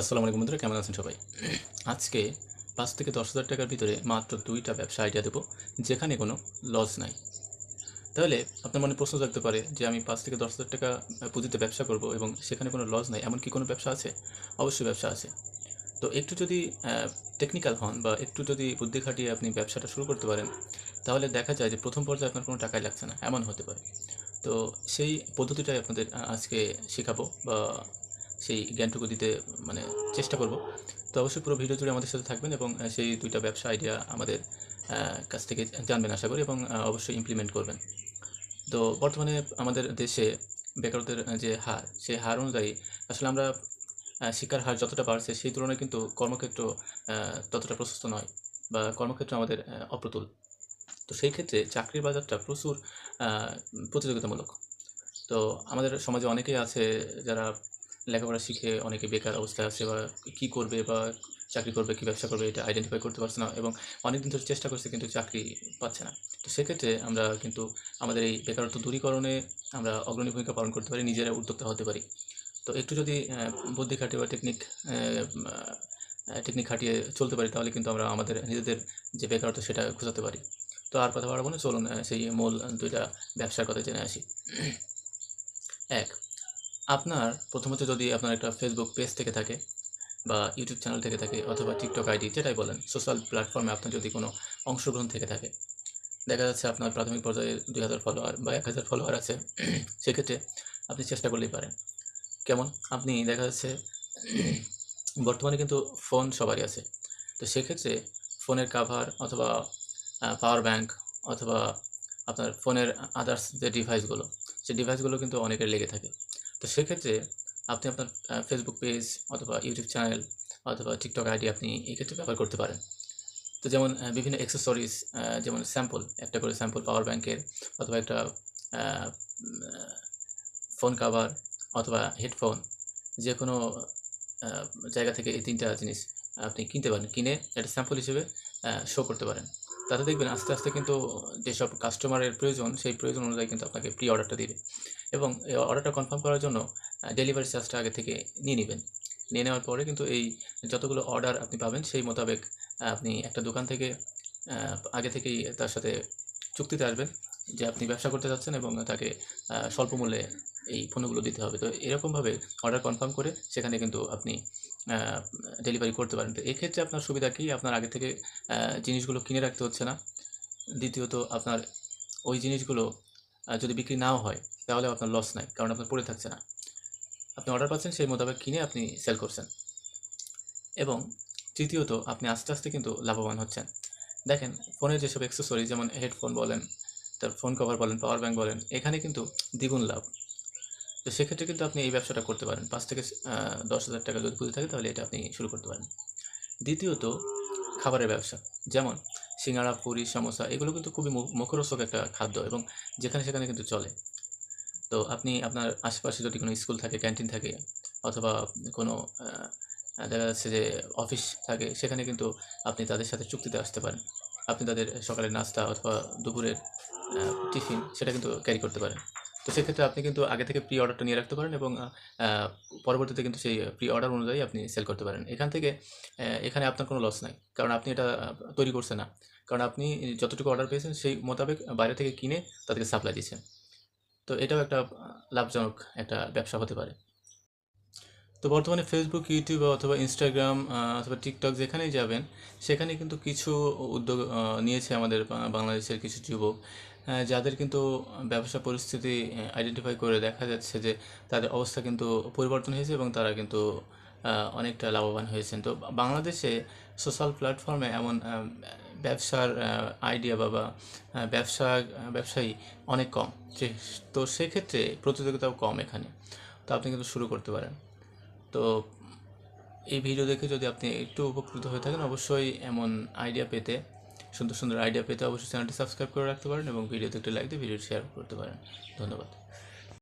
আসসালামু আলাইকুম বন্ধুরা, কেমন আছেন সবাই? আজকে পাঁচ থেকে দশ হাজার টাকার ভিতরে মাত্র দুইটা ব্যবসা আইডিয়া দেবো, যেখানে কোনো লস নাই। তাহলে আপনার মনে প্রশ্ন থাকতে পারে যে আমি পাঁচ থেকে দশ হাজার টাকা পুঁজিতে ব্যবসা করব এবং সেখানে কোনো লস নাই এমন কি কোনো ব্যবসা আছে? অবশ্যই ব্যবসা আছে। তো একটু যদি টেকনিক্যাল হন বা একটু যদি বুদ্ধি খাটিয়ে আপনি ব্যবসাটা শুরু করতে পারেন, তাহলে দেখা যায় যে প্রথম পর্যায়ে আপনার কোনো টাকাই লাগছে না, এমন হতে পারে। তো সেই পদ্ধতিটাই আপনাদের আজকে শেখাবো বা সেই জ্ঞানটুকু দিতে মানে চেষ্টা করব। তো অবশ্যই পুরো ভিডিও জুড়ে আমাদের সাথে থাকবেন এবং সেই দুইটা ব্যবসা আইডিয়া আমাদের কাছ থেকে জানবেন আশা করি এবং অবশ্যই ইমপ্লিমেন্ট করবেন। তো বর্তমানে আমাদের দেশে বেকারত্বের যে হার, সেই হার অনুযায়ী আসলে আমরা শিক্ষার হার যতটা বাড়ছে সেই তুলনায় কিন্তু কর্মক্ষেত্র ততটা প্রশস্ত নয় বা কর্মক্ষেত্র আমাদের অপ্রতুল। তো সেই ক্ষেত্রে চাকরির বাজারটা প্রচুর প্রতিযোগিতামূলক। তো আমাদের সমাজে অনেকেই আছে যারা লেখাপড়া শিখে অনেকে বেকার অবস্থায় আছে বা কী করবে বা চাকরি করবে, কী ব্যবসা করবে, এটা আইডেন্টিফাই করতে পারছে না এবং অনেক দিন ধরে চেষ্টা করছে কিন্তু চাকরি পাচ্ছে না। তো সেক্ষেত্রে আমরা কিন্তু আমাদের এই বেকারত্ব দূরীকরণে আমরা অগ্রণী ভূমিকা পালন করতে পারি, নিজেরা উদ্যোক্তা হতে পারি। তো একটু যদি বুদ্ধি খাটিয়ে বা টেকনিক টেকনিক খাটিয়ে চলতে পারি, তাহলে কিন্তু আমরা আমাদের নিজেদের যে বেকারত্ব সেটা খোঁজাতে পারি। তো আর কথা বাড়াবো না, চলুন সেই মূল দুইটা ব্যবসার কথা জেনে আসি। এক আপনার প্রথমত যদি আপনার একটা ফেসবুক পেজ থেকে থাকে বা ইউটিউব চ্যানেল থেকে থাকে অথবা টিকটক আইডি যেটাই বলেন সোশ্যাল প্ল্যাটফর্মে আপনার যদি কোনো অংশগ্রহণ থেকে থাকে, দেখা যাচ্ছে আপনার প্রাথমিক পর্যায়ে দুই হাজার ফলোয়ার বা এক হাজার ফলোয়ার আছে, সেক্ষেত্রে আপনি চেষ্টা করলেই পারেন। কেমন? আপনি দেখা যাচ্ছে বর্তমানে কিন্তু ফোন সবারই আছে। তো সেক্ষেত্রে ফোনের কাভার অথবা পাওয়ার ব্যাংক অথবা আপনার ফোনের আদার্স যে ডিভাইসগুলো সেই ডিভাইসগুলো কিন্তু অনেকের লেগে থাকে। তো সেক্ষেত্রে আপনি আপনার ফেসবুক পেজ অথবা ইউটিউব চ্যানেল অথবা টিকটক আইডি আপনি এই ক্ষেত্রে ব্যবহার করতে পারেন। তো যেমন বিভিন্ন অ্যাক্সেসরিজ যেমন স্যাম্পল একটা করে স্যাম্পল পাওয়ার ব্যাংকের অথবা একটা ফোন কাভার অথবা হেডফোন যে কোনো জায়গা থেকে এই তিনটা জিনিস আপনি কিনতে পারেন। কিনে একটা স্যাম্পল হিসেবে শো করতে পারেন। তাতে দেখবেন আস্তে আস্তে কিন্তু যেসব কাস্টমারের প্রয়োজন, সেই প্রয়োজন অনুযায়ী কিন্তু আপনাকে প্রি অর্ডারটা দিবে। এবং এই অর্ডারটা কনফার্ম করার জন্য ডেলিভারি চার্জটা আগে থেকে নিয়ে নেবেন। নিয়ে নেওয়ার পরে কিন্তু এই যতগুলো অর্ডার আপনি পাবেন, সেই মোতাবেক আপনি একটা দোকান থেকে আগে থেকেই তার সাথে চুক্তিতে আসবেন যে আপনি ব্যবসা করতে যাচ্ছেন এবং তাকে স্বল্প মূল্যে এই পণ্যগুলো দিতে হবে। তো এরকমভাবে অর্ডার কনফার্ম করে সেখানে কিন্তু আপনি ডেলিভারি করতে পারেন। তো এক্ষেত্রে আপনার সুবিধা কি? আপনার আগে থেকে জিনিসগুলো কিনে রাখতে হচ্ছে না। দ্বিতীয়ত, আপনার ওই জিনিসগুলো যদি বিক্রি নাও হয়, তাহলে আপনার লস নাই, কারণ আপনার পড়ে থাকছে না। আপনি অর্ডার পাচ্ছেন, সেই মোতাবেক কিনে আপনি সেল করছেন। এবং তৃতীয়ত, আপনি আস্তে আস্তে কিন্তু লাভবান হচ্ছেন। দেখেন, ফোনের যেসব অ্যাক্সেসরি যেমন হেডফোন বলেন, তার ফোন কভার বলেন পাওয়ার ব্যাঙ্ক বলেন, এখানে কিন্তু দ্বিগুণ লাভ। তো সেক্ষেত্রে কিন্তু আপনি এই ব্যবসাটা করতে পারেন। পাঁচ থেকে দশ হাজার টাকা যদি পুঁজি থাকে, তাহলে এটা আপনি শুরু করতে পারেন। দ্বিতীয়ত, খাবারের ব্যবসা। যেমন সিঙ্গাড়া, পুরি, সমোসা, এগুলো কিন্তু খুবই মুখরোচক একটা খাদ্য এবং যেখানে সেখানে কিন্তু চলে। তো আপনি আপনার আশেপাশে যদি কোনো স্কুল থাকে, ক্যান্টিন থাকে, অথবা কোনো দেখা যাচ্ছে যে অফিস থাকে, সেখানে কিন্তু আপনি তাদের সাথে চুক্তিতে আসতে পারেন। আপনি তাদের সকালের নাস্তা অথবা দুপুরের টিফিন, সেটা কিন্তু ক্যারি করতে পারেন। তো সেক্ষেত্রে আপনি কিন্তু আগে থেকে প্রি অর্ডারটা নিয়ে রাখতে পারেন এবং পরবর্তীতে কিন্তু সেই প্রি অর্ডার অনুযায়ী আপনি সেল করতে পারেন। এখান থেকে এখানে আপনার কোনো লস নাই। কারণ আপনি এটা তৈরি করছেন না। কারণ আপনি যতটুকু অর্ডার পেয়েছেন, সেই মোতাবেক বাইরে থেকে কিনে তাদেরকে সাপ্লাই দিয়েছেন তো এটাও একটা লাভজনক একটা ব্যবসা হতে পারে। তো বর্তমানে ফেসবুক ইউটিউব অথবা ইনস্টাগ্রাম অথবা টিকটক যেখানেই যাবেন, সেখানে কিন্তু কিছু উদ্যোগ নিয়েছে আমাদের বাংলাদেশের কিছু যুবক যাদের কিন্তু ব্যবসা পরিস্থিতি আইডেন্টিফাই করে দেখা যাচ্ছে যে তাদের অবস্থা কিন্তু পরিবর্তন হয়েছে এবং তারা কিন্তু অনেকটা লাভবান হয়েছেন। তো বাংলাদেশে সোশ্যাল প্ল্যাটফর্মে এমন ব্যবসার আইডিয়া বা ব্যবসা, ব্যবসায়ী অনেক কম। তো সেক্ষেত্রে প্রতিযোগিতাও কম এখানে। তো আপনি কিন্তু শুরু করতে পারেন। তো এই ভিডিও দেখে যদি আপনি একটু উপকৃত হয়ে থাকেন, অবশ্যই এমন আইডিয়া পেতে, সুন্দর সুন্দর আইডিয়া পেতে অবশ্যই চ্যানেলটি সাবস্ক্রাইব করে রাখতে পারেন এবং ভিডিওতে একটু লাইক দিয়ে ভিডিও শেয়ার করতে পারেন। ধন্যবাদ।